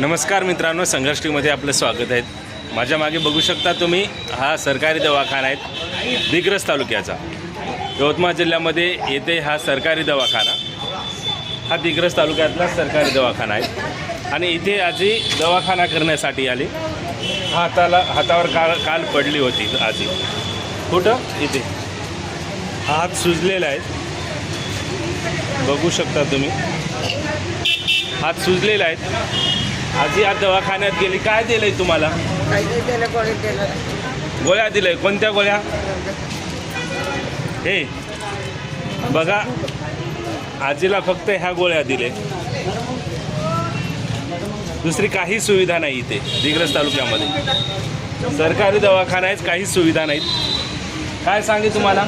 नमस्कार मित्रांनो संघर्ष टीमध्ये आपलं स्वागत आहे. माझ्या मागे बघू शकता तुम्ही हा सरकारी दवाखाना आहे दिग्रस तालुक्याचा. यवतमाळ जिल्ह्यामध्ये येथे हा सरकारी दवाखाना हा दिग्रस तालुक्यातला सरकारी दवाखाना आहे. आणि इथे आजी दवाखाना करण्यासाठी आली. हाताला हातावर काल काल पडली होती आजी. कुठं? इथे. हा हात सुजलेला आहे. बघू शकता तुम्ही. हात सुजलेला आहेत आजी आज दवाखान्यात गेली. काय दिलंय तुम्हाला? काही त्याला दिलं गोळ्या दिलंय. कोणत्या गोळ्या? हे बघा. आजीला फक्त ह्या गोळ्या दिले दुसरी काही सुविधा नाही इथे दिग्रस तालुक्यामध्ये. सरकारी दवाखाना आहेत काहीच सुविधा नाहीत. काय सांगे तुम्हाला?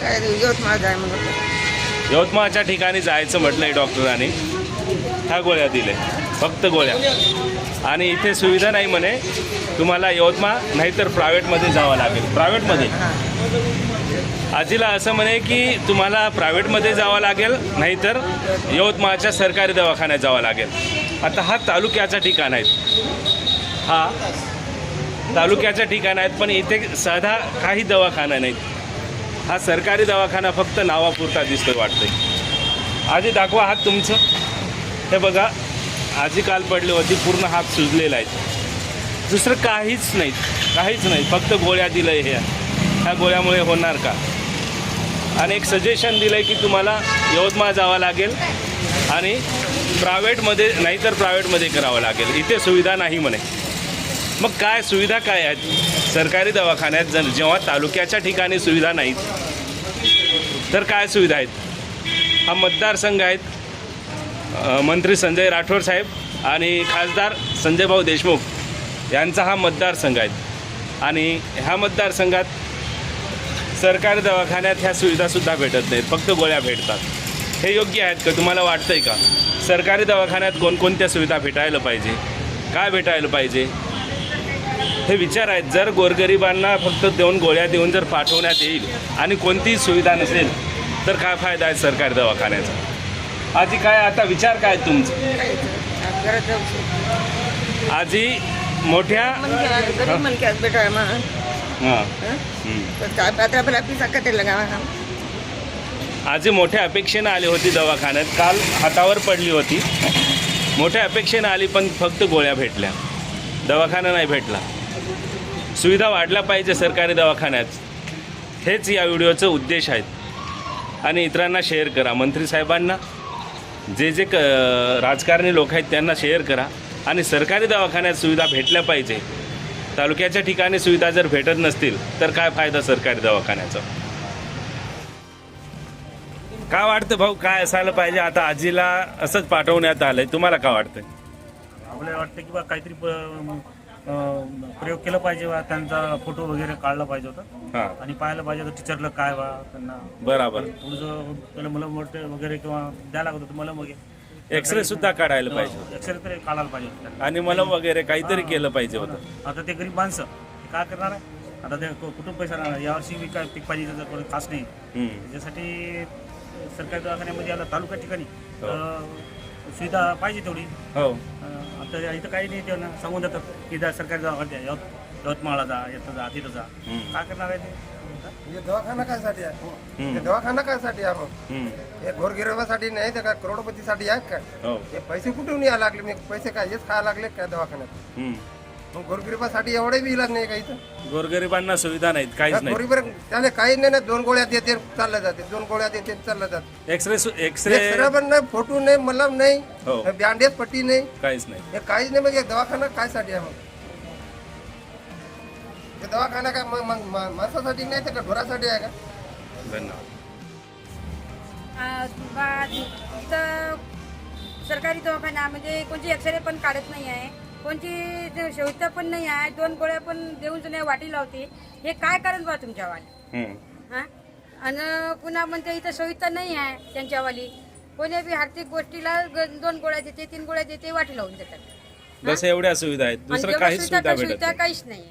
काय यवतमाळ जाय म्हणून यवतमाळच्या ठिकाणी जायचं म्हटलंय डॉक्टरांनी. ह्या गोळ्या दिले फक्त गोळ्या. आणि इथे सुविधा नाही म्हणे. तुम्हाला यवतमाळ नाहीतर प्रायव्हेटमध्ये जावं लागेल. प्रायव्हेटमध्ये? आजीला असं म्हणे की तुम्हाला प्रायव्हेटमध्ये जावं लागेल नाहीतर यवतमाळच्या सरकारी दवाखान्यात जावं लागेल. आता हा तालुक्याचा ठिकाण आहेत हा तालुक्याच्या ठिकाण आहेत पण इथे साधा काही दवाखाना नाहीत. हा सरकारी दवाखाना फक्त नावापुरता दिसतोय वाटतंय. आजी दाखवा हात तुमचं. हे बघा. आजी काल पडली होती पूर्ण हात सुजलेला आहे. दुसरं काहीच नाही काहीच नाही फक्त गोळ्या दिलं आहे ह्या ह्या गोळ्यामुळे होणार का? आणि एक सजेशन दिलं आहे की तुम्हाला यवतमाळ जावं लागेल आणि प्रायव्हेटमध्ये नाहीतर प्रायव्हेटमध्ये करावं लागेल. इथे सुविधा नाही म्हणे. मग काय सुविधा काय आहेत? सरकारी दवाखान्यात जर जेव्हा तालुक्याच्या ठिकाणी सुविधा नाहीत तर काय सुविधा आहेत? हा मतदारसंघ आहेत मंत्री संजय राठोड साहेब आणि खासदार संजय भाऊ देशमुख यांचा हा मतदारसंघ आहे. आणि ह्या मतदारसंघात सरकारी दवाखान्यात ह्या सुविधासुद्धा भेटत नाहीत फक्त गोळ्या भेटतात. हे योग्य आहेत का? तुम्हाला वाटतं आहे का? सरकारी दवाखान्यात कोणकोणत्या सुविधा भेटायला पाहिजे? काय भेटायला पाहिजे? हे विचार आहेत. जर गोरगरिबांना फक्त दोन गोळ्या देऊन जर पाठवण्यात येईल आणि कोणतीही सुविधा नसेल तर काय फायदा आहे सरकारी दवाखान्याचा? आजी काय आता विचार काय तुमचं? घरात जाऊ. आजी मोठ्या बेटा मग. हां. आपली साखर लगा आजी मोठ्या अपेक्षेनं आली होती दवाखान्यात. काल हातावर पडली होती. मोठ्या अपेक्षेनं आली पण फक्त गोळ्या भेटल्या. दवाखाना नाही भेटला. सुविधा वाढल्या पाहिजे सरकारी दवाखान्यात. हेच या व्हिडिओचं उद्देश आहेत आणि इतरांना शेअर करा. मंत्री साहेबांना जे जे क राजकारणी लोक आहेत त्यांना शेअर करा. आणि सरकारी दवाखान्यात सुविधा भेटल्या पाहिजे. तालुक्याच्या ठिकाणी सुविधा जर भेटत नसतील तर काय फायदा सरकारी दवाखान्याचा? काय वाटतं भाऊ? काय असायला पाहिजे? आता आजीला असंच पाठवण्यात आलंय. तुम्हाला काय वाटतंय? आपल्याला वाटतं की बा काहीतरी प्रयोग केला पाहिजे बा त्यांचा फोटो वगैरे काढला पाहिजे होता. हां. आणि पाहायला पाहिजे होतं टीचरला काय बा त्यांना बराबर. थोडंसं त्याला मलम वगैरे वगैरे किंवा द्यायला लागत होतं मलम वगैरे एक्सरे सुद्धा काढायला पाहिजे एक्सरे तरी काढायला पाहिजे. आणि मलम वगैरे काहीतरी केलं पाहिजे होतं. आता ते गरीब माणसं काय करणार आहे? आता ते कु- कुठून पैसा राहणार यावर्षी मी काय पीक पाहिजे त्याचं कोणी खास नाही. त्याच्यासाठी सरकारी दवाखान्यामध्ये आता तालुका ठिकाणी हो. सुविधा पाहिजे तेवढी. हो. अं, आता इथं काही नाही ते ना सांगून देतात की जा सरकारी दवाखान्यात जा, यवत यवतमाळला जा इथं जा तिथं जा. हम्म. काय करणार आहे ते? हे दवाखाना कायसाठी आहे? हम्म. हे दवाखाना कायसाठी आहे मग हम्म. हे गोरगिरवासाठी नाही तर काय करोडपतीसाठी आहेत काय हो. हे पैसे कुठून यायला लागले? मी पैसे काय हेच खायला लागले काय दवाखान्यात? हम्म. मग गोरगिरबासाठी एवढे बी इलाज नाही का इथं? गोरगरिबांना सुविधा नाहीत काहीच नाही गोरगरीब त्याला काही नाही ना दोन गोळ्या देते चाललं जाते. दोन गोळ्या देते चाललं जाते. एक्सरे सु- एक्सरे एक्सरे पण नाही फोटो नाही मलम नाही हो. बँडेज पट्टी नाही. काहीच नाही. हे काहीच नाही मग हे दवाखाना कायसाठी आहे मग? हे दवाखाना काय मग माणसासाठी नाही तर का ढोरासाठी आहे का? धन्यवाद. आ, बा- इथं सरकारी दवाखाना म्हणजे कोणची एक्सरे पण काढत नाही आहे. कोणची ते सुविधा पण नाही आहे दोन गोळ्या पण देऊन नाही वाटी लावते. हे काय कारण बा तुमच्यावाली. हां? आणि पुन्हा म्हणते इथं सुविधा नाही आहे त्यांच्यावाली कोणी बी आर्थिक गोष्टीला दोन गोळ्या देते तीन गोळ्या देते वाटी लावून देतात. बस एवढ्या सुविधा आहेत. दुसरं काहीच सुविधा काहीच नाही